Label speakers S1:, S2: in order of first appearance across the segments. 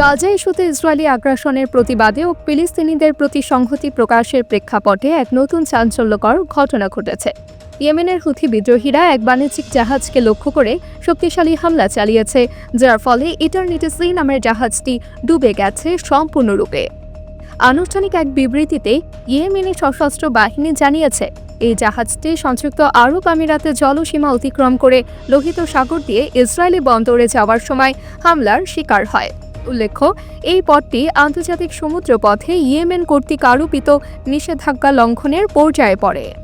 S1: গাজা ইস্যুতে ইসরায়েলি আগ্রাসনের প্রতিবাদে ও ফিলিস্তিনিদের প্রতি সংহতি প্রকাশের প্রেক্ষাপটে এক নতুন চাঞ্চল্যকর ঘটনা ঘটেছে। ইয়েমেনের হুথি বিদ্রোহীরা এক বাণিজ্যিক জাহাজকে লক্ষ্য করে শক্তিশালী হামলা চালিয়েছে, যার ফলে ইটার্নিটি সি নামের জাহাজটি ডুবে গেছে সম্পূর্ণরূপে। আনুষ্ঠানিক এক বিবৃতিতে ইয়েমেনি সশস্ত্র বাহিনী জানিয়েছে, এই জাহাজটি সংযুক্ত আরব আমিরাতে জলসীমা অতিক্রম করে লোহিত সাগর দিয়ে ইসরায়েলি বন্দরে যাওয়ার সময় হামলার শিকার হয়। উল্লেখ্য, এই পথটি আন্তর্জাতিক সমুদ্র পথে ইয়েমেন কর্তৃক আরোপিত নিষেধাজ্ঞা লঙ্ঘনের পর্যায়ে পড়ে।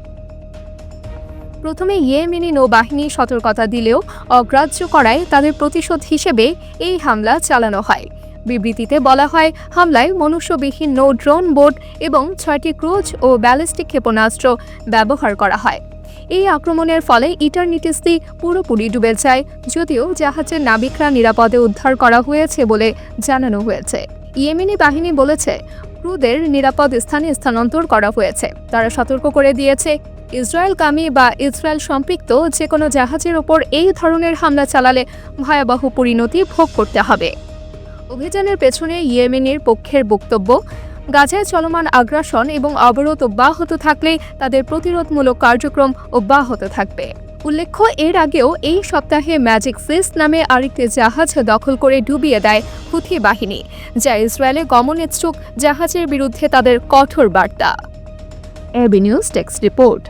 S1: প্রথমে ইয়েমেনি নৌবাহিনী সতর্কতা দিলেও অগ্রাহ্য করায় তাদের প্রতিশোধ হিসেবে এই হামলা চালানো হয়। বিবৃতিতে বলা হয়, হামলায় মনুষ্যবিহীন নৌ ড্রোন বোট এবং ছয়টি ক্রুজ ও ব্যালিস্টিক ক্ষেপণাস্ত্র ব্যবহার করা হয়। এই আক্রমণের ফলে ইটার্নিটিসটি পুরোপুরি ডুবে যায়, যদিও জাহাজের নাবিকরা নিরাপদে উদ্ধার করা হয়েছে বলে জানানো হয়েছে। ইয়েমেনি বাহিনী বলেছে, ক্রুদের নিরাপদ স্থানে স্থানান্তর করা হয়েছে। তারা সতর্ক করে দিয়েছে ইসরায়েল কামি বা ইসরায়েল সম্পৃক্ত যে কোনো জাহাজের ওপর এই ধরনের হামলা চালালে ভয়াবহ পরিণতি ভোগ করতে হবে। অভিযানের পেছনে ইয়েমেনের পক্ষের বক্তব্য গাজায় চলমান আগ্রাসন এবং অবরোধ অব্যাহত থাকলে তাদের প্রতিরোধমূলক কার্যক্রম অব্যাহত থাকবে। উল্লেখ্য, এর আগেও এই সপ্তাহে ম্যাজিক ফিস নামে আরেকটি জাহাজ দখল করে ডুবিয়ে দেয় হুথি বাহিনী, যা ইসরায়েলে গমনেচ্ছুক জাহাজের বিরুদ্ধে তাদের কঠোর বার্তা। AB news text report.